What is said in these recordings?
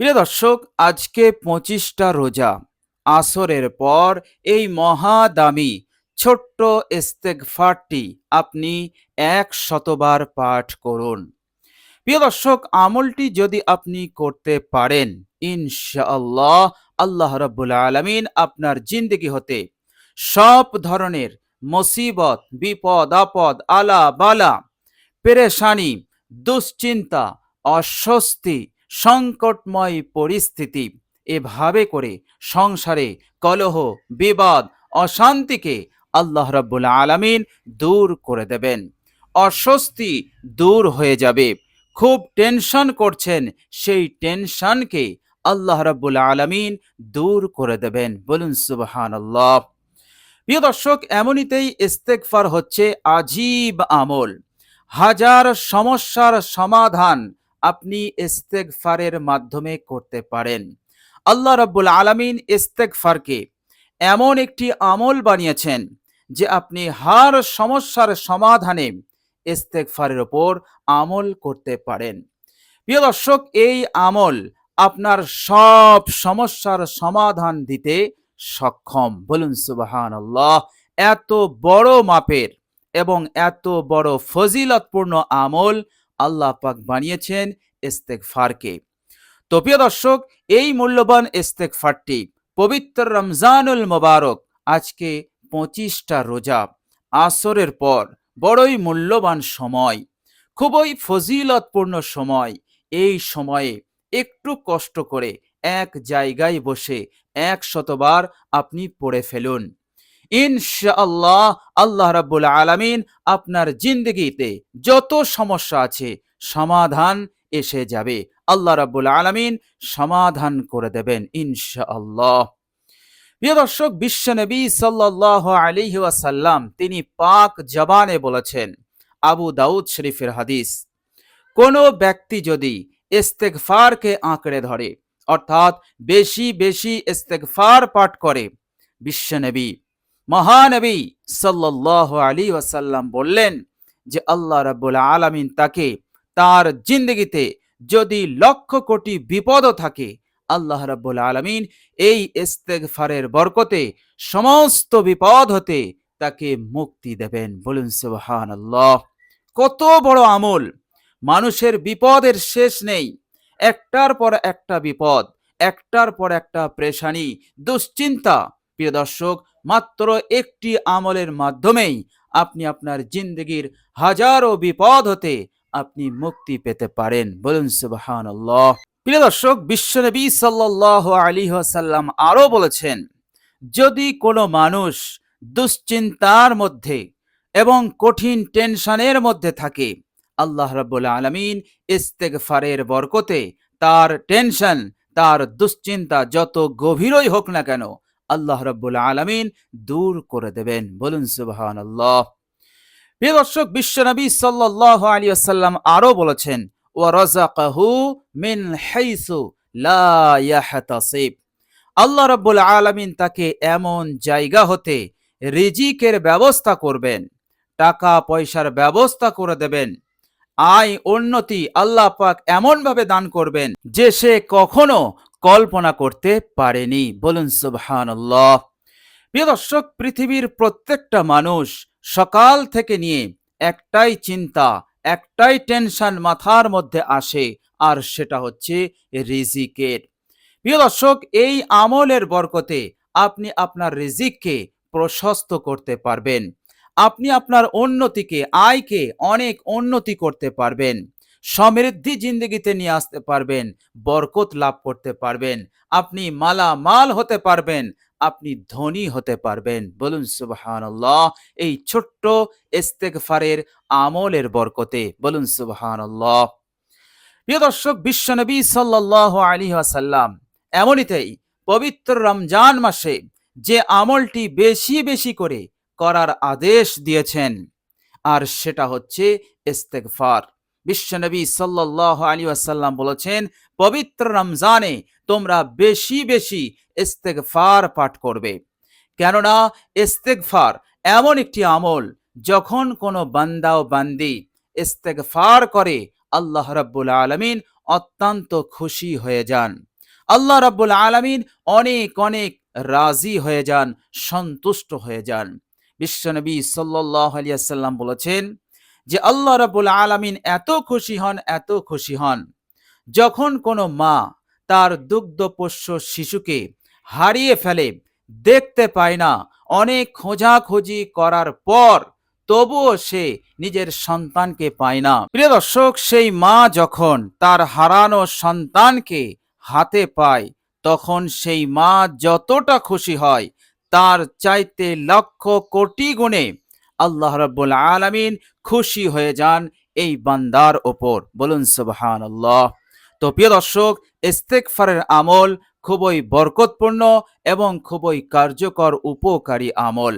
প্রিয় দর্শক, আজকে পঁচিশটা রোজা। আসরের পর এই মহাদামি, ছোট্ট ইস্তেগফারটি আপনি এক শতবার পাঠ করুন। প্রিয় দর্শক, আমলটি যদি আপনি করতে পারেন, ইনশাআল্লাহ আল্লাহ রাব্বুল আলামিন আপনার জিন্দগি হতে সব ধরনের মুসিবত, বিপদ, আপদ আলা বালা পেরেশানি, দুশ্চিন্তা, অস্বস্তি সংকটময় পরিস্থিতি। এভাবে করে সংসারে কলহ, বিবাদ, অশান্তিকে আল্লাহ রাব্বুল আলামিন দূর করে দেবেন। অস্বস্তি দূর হয়ে যাবে। খুব টেনশন করছেন, সেই টেনশনকে আল্লাহ রাব্বুল আলামিন দূর করে দেবেন। বলুন, সুবহানাল্লাহ। প্রিয় দর্শক, এমনিতেই ইস্তেগফার হচ্ছে আজীব আমল। হাজার সমস্যার সমাধান আপনি ইস্তেগফারের মাধ্যমে করতে পারেন। আল্লাহ রাব্বুল আলামিন ইস্তেগফারকে এমন একটি আমল বানিয়েছেন যে আপনি হার সমস্যার সমাধানে ইস্তেগফারের ওপর আমল করতে পারেন। প্রিয় দর্শক, এই আমল আপনার সব সমস্যার সমাধান দিতে সক্ষম। বলুন সুবাহান আল্লাহ এত বড় মাপের এবং এত বড় ফজিলতপূর্ণ আমল আল্লাহ পাক বানিয়েছেন ইস্তেগফারকে। তো প্রিয় দর্শক, এই মূল্যবান ইস্তেগফারটি পবিত্র রমজানুল মোবারক, আজকে পঁচিশটা রোজা, আসরের পর বড়ই মূল্যবান সময়, খুবই ফজিলতপূর্ণ সময়। এই সময়ে একটু কষ্ট করে এক জায়গায় বসে এক শতবার আপনি পড়ে ফেলুন। ইনশাআল্লাহ আল্লাহ রাব্বুল আলামিন আপনার জিন্দগিতে যত সমস্যা আছে সমাধান এসে যাবে। আল্লাহ রাব্বুল আলামিন সমাধান করে দেবেন ইনশাআল্লাহ। প্রিয় দর্শক বিশ্বনবী সাল্লাল্লাহু আলাইহি ওয়াসাল্লাম তিনি পাক জবানে বলেছেন, আবু দাউদ শরীফের হাদিস, কোনো ব্যক্তি যদি ইস্তেগফারকে আঁকড়ে ধরে, অর্থাৎ বেশি বেশি ইস্তেগফার পাঠ করে বিশ্বনবী মহানবী সাল্লাল্লাহু আলী ওয়াসাল্লাম বললেন যে আল্লাহ রাব্বুল আলামিন তাকে তার জিন্দগিতে যদি লক্ষ কোটি বিপদও থাকে, আল্লাহ রাব্বুল আলামিন এই ইস্তেগফারের বরকতে সমস্ত বিপদ হতে তাকে মুক্তি দেবেন। বলুন সুবহান আল্লাহ কত বড় আমল! মানুষের বিপদের শেষ নেই। একটার পর একটা বিপদ, একটার পর একটা প্রেশানি, দুশ্চিন্তা। প্রিয় দর্শক মাত্র একটি আমলের মাধ্যমেই আপনি আপনার জিন্দগির হাজারো বিপদ হতে আপনি মুক্তি পেতে পারেন। বলুন সুবাহান প্রিয় দর্শক, বিশ্বনবী সাল্লাহ আলী সাল্লাম আরও বলেছেন, যদি কোনো মানুষ দুশ্চিন্তার মধ্যে এবং কঠিন টেনশনের মধ্যে থাকে, আল্লাহ রাব্বুল আলামিন ইস্তেগফারের বরকতে তার টেনশন, তার দুশ্চিন্তা যত গভীরই হোক না কেন আল্লাহ রাব্বুল আলামিন দূর করে দেবেন। বলুন সুবহানাল্লাহ। প্রিয় দর্শক বিশ্বনবী সাল্লাল্লাহু আলাইহি ওয়াসাল্লাম আরও বলেছেন, ওয়া রাযাকাহু মিন হাইসু লা আল্লাহ রাব্বুল আলামিন তাকে এমন জায়গা হতে রিজিকের ব্যবস্থা করবেন টাকা পয়সার ব্যবস্থা করে দেবেন আয় উন্নতি আল্লাহ পাক এমন ভাবে দান করবেন যে সে কখনো কল্পনা করতে পারেনি। বলুন, সুবহানাল্লাহ। প্রিয় দর্শক, পৃথিবীর প্রত্যেকটা মানুষ সকাল থেকে নিয়ে একটাই চিন্তা, একটাই টেনশন মাথার মধ্যে আসে, আর সেটা হচ্ছে রিজিকের। প্রিয় দর্শক, এই আমলের বরকতে আপনি আপনার রিজিককে প্রশস্ত করতে পারবেন। আপনি আপনার উন্নতিকে, আয়কে অনেক উন্নতি করতে পারবেন। সমৃদ্ধি জিন্দগিতে নিয়ে আসতে পারবেন, বরকত লাভ করতে পারবেন, আপনি মালা মাল হতে পারবেন, আপনি ধনী হতে পারবেন। বলুন সুবহানাল্লাহ, এই ছোট্ট ইস্তেগফারের আমলের বরকতে বলুন সুবহানাল্লাহ। প্রিয় দর্শক বিশ্বনবী সাল্লাল্লাহু আলী ওয়াসাল্লাম এমনিতেই পবিত্র রমজান মাসে যে আমলটি বেশি বেশি করে করার আদেশ দিয়েছেন, আর সেটা হচ্ছে ইস্তেগফার। বিশ্বনবী সাল্লাহ আলী আসাল্লাম বলেছেন, পবিত্র রমজানে তোমরা বেশি বেশি ইস্তেগফার পাঠ করবে। কেননা ইস্তেগফার এমন একটি আমল, যখন কোনো বান্দা ও বান্দি ইস্তেগফার করে, আল্লাহ রাব্বুল আলমিন অত্যন্ত খুশি হয়ে যান। আল্লাহ রাব্বুল আলমিন অনেক অনেক রাজি হয়ে যান, সন্তুষ্ট হয়ে যান। বিশ্বনবী সাল্লাহ আলিয়াল্লাম বলেছেন যে আল্লাহ রাব্বুল আলামিন এত খুশি হন, এত খুশি হন। যখন কোনো মা তার দুগ্ধপোষ্য শিশুকে হারিয়ে ফেলে, দেখতে পায় না, অনেক খোঁজাখুঁজি করার পর তবুও সে নিজের সন্তানকে পায় না। প্রিয় দর্শক, সেই মা যখন তার হারানো সন্তানকে হাতে পায়, তখন সেই মা যতটা খুশি হয়, তার চাইতে লক্ষ কোটি গুণে আল্লাহ রব্বুল আলমিন খুশি হয়ে যান এই বান্দার ওপর। বলুন সুবহান আল্লাহ তো প্রিয় দর্শক ইস্তেকফারের আমল খুবই বরকতপূর্ণ এবং খুবই কার্যকর, উপকারী আমল।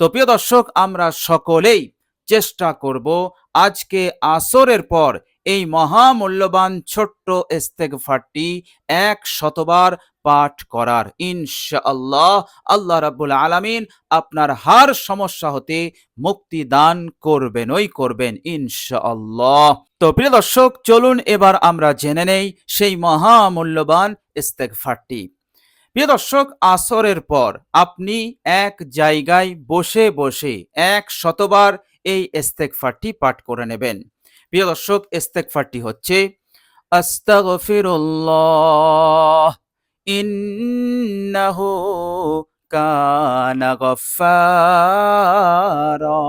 তো প্রিয় দর্শক, আমরা সকলেই চেষ্টা করব আজকে আসরের পর এই মহামূল্যবান ছোট্ট ইস্তেগফারটি এক শতবার পাঠ করার। ইনশাআল্লাহ আল্লাহ রাব্বুল আলামিন আপনার হার সমস্যা হতে মুক্তি দান করবেন, ওই করবেন ইনশাআল্লাহ। তো প্রিয় দর্শক, চলুন এবার আমরা জেনে নেই সেই মহামূল্যবান ইস্তেগফারটি। প্রিয় দর্শক, আসরের পর আপনি এক জায়গায় বসে বসে এক শতবার এই ইস্তেগফারটি পাঠ করে নেবেন। প্রিয় দর্শক, ইস্তেগফারটি হচ্ছে, আস্তাগফিরুল্লাহ, ইন্নাহু কানা গফফারা।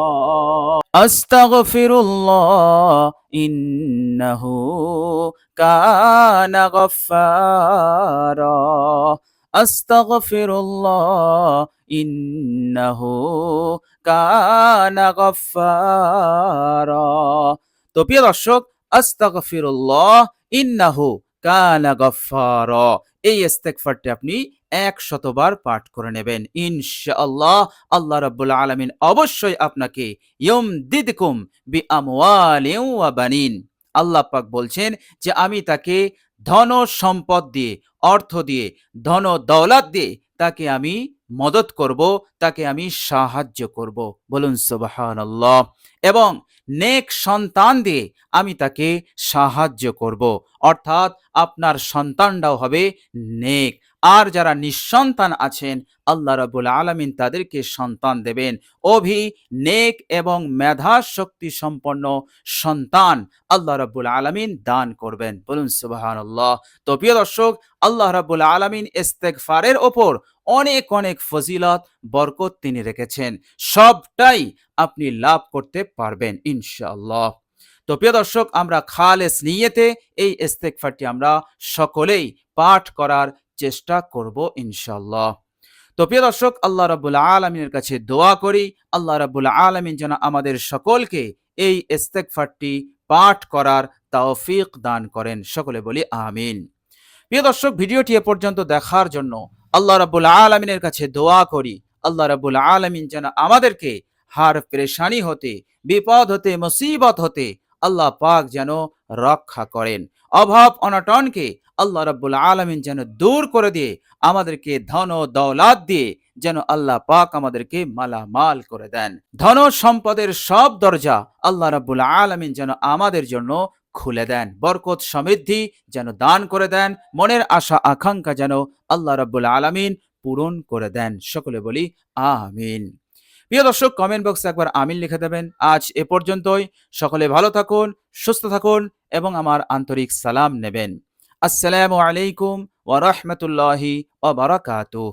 আস্তাগফিরুল্লাহ, ইন্নাহু কানা গফফারা। আস্তাগফিরুল্লাহ, ইন্নাহু কানা গফফারা। তো প্রিয় দর্শক, আস্তাগফিরুল্লাহ, ইন্নাহু কানা গফফারা। এই ইস্তেগফারটি আপনি এক শতবার পাঠ করে নেবেন। ইনশাআল্লাহ, আল্লাহ রাব্বুল আলামিন অবশ্যই আপনাকে ইয়ম দিদকুম বি আমওয়ালিন ওয়া বানিন। আল্লাহ পাক বলছেন যে আমি তাকে ধন সম্পদ দিয়ে, অর্থ দিয়ে, ধন দৌলত দিয়ে তাকে আমি মদত করব, তাকে আমি সাহায্য করব। বলুন সুবহানাল্লাহ। এবং নেক সন্তান দিয়ে আমি তাকে সাহায্য করব। অর্থাৎ আপনার সন্তানটাও হবে নেক। আর যারা নিঃসন্তান আছেন, আল্লাহ রাবুল আলমিন তাদেরকে সন্তান দেবেন। অভি নেক এবং মেধা শক্তি সম্পন্ন সন্তান আল্লাহ রাবুল আলমিন দান করবেন। বলুন সুবাহান আল্লাহ তো প্রিয় দর্শক, আল্লাহ রাবুল আলমিন ইস্তেকফারের ওপর অনেক অনেক ফজিলত, বরকত তিনি রেখেছেন। সবটাই আপনি লাভ করতে পারবেন, ইনশাআল্লাহ। তো প্রিয় দর্শক, আমরা খালেস নিয়েতে এই ইস্তেকফারটি আমরা সকলেই পাঠ করার চেষ্টা করব ইনশাল্লাহ তো প্রিয় দর্শক, আল্লাহ রাবুল আলমিনের কাছে দোয়া করি, আল্লাহ রাবুল আলমিন যেন আমাদের সকলকে এই ইস্তেকফারটি পাঠ করার তৌফিক দান করেন। সকলে বলি আমিন। প্রিয় দর্শক, ভিডিওটি এ পর্যন্ত দেখার জন্য আল্লাহ রাবুল আলমিনের কাছে দোয়া করি, আল্লাহ রাবুল আলমিন যেন আমাদেরকে হার পেরেশানি হতে, বিপদ হতে, মুসিবত হতে আল্লাহ পাক যেন রক্ষা করেন। অভাব অনটনকে আল্লাহ রাব্বুল আলমিন যেন দূর করে দিয়ে, আমাদেরকে ধন ও দৌলাত দিয়ে যেন আল্লাহ পাক আমাদেরকে মালামাল করে দেন। ধন সম্পদের সব দরজা আল্লাহ রাব্বুল আলমিন যেন আমাদের জন্য খুলে দেন। বরকত সমৃদ্ধি যেন দান করে দেন। মনের আশা, আকাঙ্ক্ষা যেন আল্লাহ রাব্বুল আলমিন পূরণ করে দেন। সকলে বলি, আমিন। প্রিয় দর্শক কমেন্ট বক্সে একবার আমিন লিখে দেবেন। আজ এ পর্যন্তই। সকলে ভালো থাকুন, সুস্থ থাকুন এবং আমার আন্তরিক সালাম নেবেন। আসসালামু আলাইকুম ওয়া বারাকাতুহু।